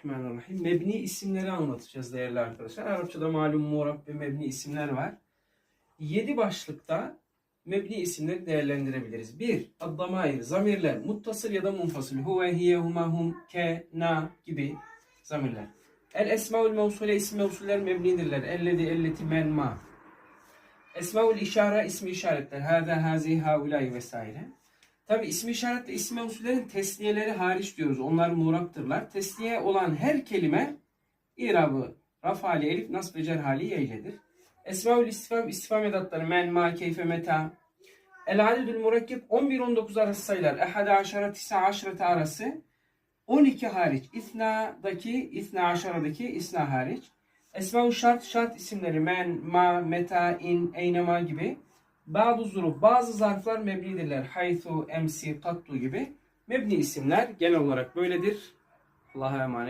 Bismillahirrahmanirrahim. Mebni isimleri anlatacağız değerli arkadaşlar. Arapçada malum muğrab ve mebni isimler var. 7 başlıkta mebni isimleri değerlendirebiliriz. 1. Addamair, zamirler, muttasıl ya da munfasıl. Huve, hiye, huma, hum, ke, na gibi zamirler. El esmaül mevsule isim mevsuller mebnidirler. Elledi, elleti, men, ma. Esmaül işare ismi işaretler. Hâzâ, hâzi, haulâi vesaire. Tabi ismi işaretle isim mevsullerin tesniyeleri hariç diyoruz. Onlar muğraptırlar. Tesniye olan her kelime irabı rafali elif nasb ve cerhali yeyledir. Esmaül istifam istifam edatları men, ma, keyfe, meta. El adedül mürekkep 11-19 arası sayılar. Ehade aşara, tisa aşrete arası. 12 hariç. İthna'daki, İthna aşaradaki isna hariç. Esma-ı şart, şart isimleri men, ma, meta, in, eynema gibi. Bazı zuruf, bazı zarflar mebnidirler. Haythu, emsi, kattu gibi. Mebni isimler genel olarak böyledir. Allah'a emanet.